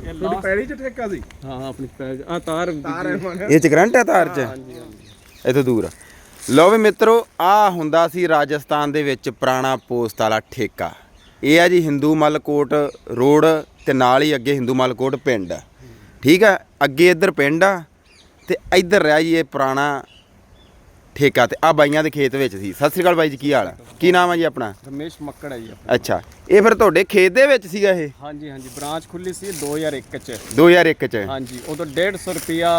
ਤੁਹਾਡੀ ਪੈਲੀ ਚ ਠੇਕਾ ਸੀ? ਹਾਂ ਆਪਣੀ ਪੈ ਆ ਤਾਰ ਤਾਰ ਹੈ। ਮਨ ਇਹ ਚ ਕਰੰਟ ਹੈ ਤਾਰ ਚ? ਹਾਂਜੀ ਹਾਂਜੀ। ਇੱਥੋਂ ਦੂਰ ਆ। ਲਓ ਵੀ ਮਿੱਤਰੋ ਆ ਹੁੰਦਾ ਸੀ ਰਾਜਸਥਾਨ ਦੇ ਵਿੱਚ ਪੁਰਾਣਾ ਪੋਸਟ ਵਾਲਾ ਠੇਕਾ। ਇਹ ਆ ਜੀ ਹਿੰਦੂ ਮਲਕੋਟ ਰੋਡ ਤੇ ਨਾਲ ਹੀ ਅੱਗੇ ਹਿੰਦੂ ਮਲਕੋਟ ਪਿੰਡ। ਆ। ਠੀਕ ਆ? ਅੱਗੇ ਇੱਧਰ ਪਿੰਡ ਆ ਤੇ ਇੱਧਰ ਰਿਹਾ ਜੀ ਇਹ ਪੁਰਾਣਾ ਠੇਕਾ ਤੇ ਆ ਬਾਈਆਂ ਦੇ ਖੇਤ ਵਿੱਚ ਸੀ। ਸਤਿ ਸ੍ਰੀ ਅਕਾਲ ਬਾਈ ਜੀ ਕੀ ਹਾਲ ਆ ਕੀ ਨਾਮ ਆ ਜੀ ਆਪਣਾ? ਰਮੇਸ਼ ਮੱਕੜ ਹੈ ਜੀ ਅੱਛਾ ਇਹ ਫਿਰ ਤੁਹਾਡੇ ਖੇਤ ਦੇ ਵਿੱਚ ਸੀਗਾ ਇਹ? ਹਾਂਜੀ ਹਾਂਜੀ ਬ੍ਰਾਂਚ ਖੁੱਲੀ ਸੀ 2001 ਚ। 2001 ਚ। ਹਾਂਜੀ ਉਦੋਂ 150 ਰੁਪਿਆ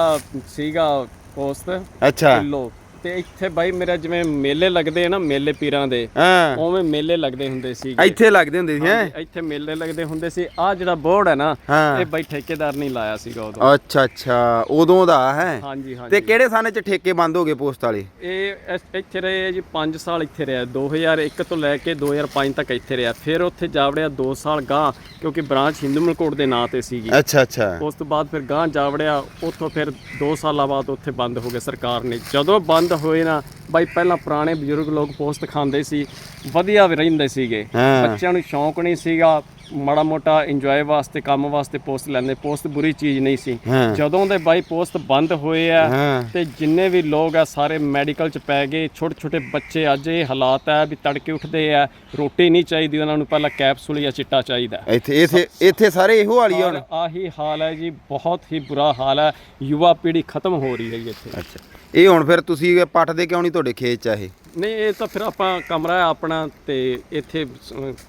ਸੀਗਾ ਕੋਸਟ ਅੱਛਾ। ਕਿਲੋ। ਤੇ ਇੱਥੇ ਬਾਈ ਮੇਰਾ ਜਿਵੇਂ ਮੇਲੇ ਲੱਗਦੇ ਆ ਨਾ ਮੇਲੇ ਪੀਰਾਂ ਦੇ ਹਾਂ। ਉਵੇਂ ਮੇਲੇ ਲੱਗਦੇ ਹੁੰਦੇ ਸੀ ਇੱਥੇ ਲੱਗਦੇ ਹੁੰਦੇ ਸੀ ਹੈ? ਇੱਥੇ ਮੇਲੇ ਲੱਗਦੇ ਹੁੰਦੇ ਸੀ। ਆ ਜਿਹੜਾ ਬੋਰਡ ਹੈ ਨਾ ਇਹ ਬਾਈ ਠੇਕੇਦਾਰ ਨਹੀਂ ਲਾਇਆ ਸੀਗਾ ਉਦੋਂ। ਅੱਛਾ ਅੱਛਾ। ਉਦੋਂ ਦਾ ਹੈ? ਹਾਂਜੀ ਤੇ ਹਾਂਜੀ ਕਿਹੜੇ ਸਾਲ ਚ ਠੇਕੇ ਬੰਦ ਹੋ ਗਏ ਪੋਸਟ ਵਾਲੇ? ਇਹ ਇਸ- ਇੱਥੇ ਰਹੇ ਜੀ 5 ਸਾਲ ਇੱਥੇ ਰਿਹਾ। 2001 ਤੋਂ ਲੈ ਕੇ 2005 ਤੱਕ ਇੱਥੇ ਰਿਹਾ। ਫਿਰ ਉੱਥੇ ਜਾਵੜਿਆ 2 ਸਾਲ ਗਾਂ ਕਿਉਂਕਿ ਬ੍ਰਾਂਚ ਹਿੰਦੂ ਮਲਕੋਟ ਦੇ ਨਾਂ ਤੇ ਸੀਗੀ। ਅੱਛਾ ਅੱਛਾ। ਉਸ ਤੋਂ ਬਾਅਦ ਫਿਰ ਗਾਂ ਜਾਵੜਿਆ ਉੱਥੋਂ ਫਿਰ 2 ਸਾਲਾਂ ਬਾਅਦ ਉੱਥੇ ਬੰਦ ਹੋ ਗਏ ਸਰਕਾਰ ਨੇ। ਜਦੋਂ ਬੰਦ ਹੋਏ ਨਾ। ਬਾਈ ਪਹਿਲਾਂ ਪੁਰਾਣੇ ਬਜ਼ੁਰਗ ਲੋਕ ਪੋਸਟ ਖਾਂਦੇ ਸੀ। ਵਧੀਆ ਵੀ ਰਹਿੰਦੇ ਸੀਗੇ। ਬੱਚਿਆਂ ਨੂੰ ਸ਼ੌਂਕ ਨਹੀਂ ਸੀਗਾ। ਮਾੜਾ ਮੋਟਾ ਇੰਜੋਏ ਵਾਸਤੇ ਕੰਮ ਵਾਸਤੇ ਪੋਸਟ ਲੈਂਦੇ। ਪੋਸਟ ਬੁਰੀ ਚੀਜ਼ ਨਹੀਂ ਸੀ। ਜਦੋਂ ਦੇ ਬਾਈ ਪੋਸਟ ਬੰਦ ਹੋਏ ਆ। ਤੇ ਜਿੰਨੇ ਵੀ ਲੋਕ ਆ ਸਾਰੇ ਮੈਡੀਕਲ ਚ ਪੈ ਗਏ। ਛੋਟੇ ਛੋਟੇ ਬੱਚੇ ਅੱਜ ਇਹ ਹਾਲਾਤ ਹੈ ਵੀ ਤੜਕੇ ਉੱਠਦੇ ਆ ਰੋਟੀ ਨਹੀਂ ਚਾਹੀਦੀ ਉਹਨਾਂ ਨੂੰ ਪਹਿਲਾਂ ਕੈਪਸੂਲ ਜਾਂ ਚਿੱਟਾ ਚਾਹੀਦਾ। ਇੱਥੇ ਇੱਥੇ ਇੱਥੇ ਸਾਰੇ ਇਹੋ ਵਾਲੀ ਆ ਹੁਣ। ਆਹੀ ਹਾਲ ਹੈ ਜੀ ਬਹੁਤ ਹੀ ਬੁਰਾ ਹਾਲ ਹੈ। ਯੁਵਾ ਪੀੜ੍ਹੀ ਖਤਮ ਹੋ ਰਹੀ ਹੈ ਜੀ ਇੱਥੇ। ਅੱਛਾ। ਇਹ ਹੁਣ ਫਿਰ ਤੁਸੀਂ ਪੱਟਦੇ ਕਿਉਂ ਨਹੀਂ ਤੁਹਾਡੇ ਖੇਤ ਚ ਆ ਇਹ? ਨਹੀਂ ਇਹ ਤਾਂ ਫਿਰ ਆਪਾਂ ਕਮਰਾ ਹੈ ਆਪਣਾ ਤੇ ਇੱਥੇ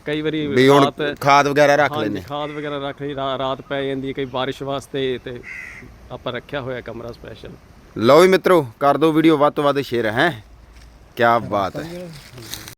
ਕਈ ਵਾਰੀ ਵੀ ਹੁਣ ਰਾਤ ਖਾਦ ਵਗੈਰਾ ਰੱਖ ਹਾਂਜੀ, ਲੈਨੇ ਖਾਦ ਵਗੈਰਾ ਰੱਖ ਲਈ ਰਾ- ਰਾਤ ਪੈ ਜਾਂਦੀ ਹੈ ਕਈ ਬਾਰਿਸ਼ ਵਾਸਤੇ ਤੇ ਆਪਾਂ ਰੱਖਿਆ ਹੋਇਆ ਕਮਰਾ ਸਪੈਸ਼ਲ ਲਓ ਵੀ ਮਿੱਤਰੋ ਕਰ ਦਿਓ ਵੀਡੀਓ ਵੱਧ ਤੋਂ ਵੱਧ ਸ਼ੇਅਰ ਹੈ? ਕੀ ਬਾਤ ਹੈ।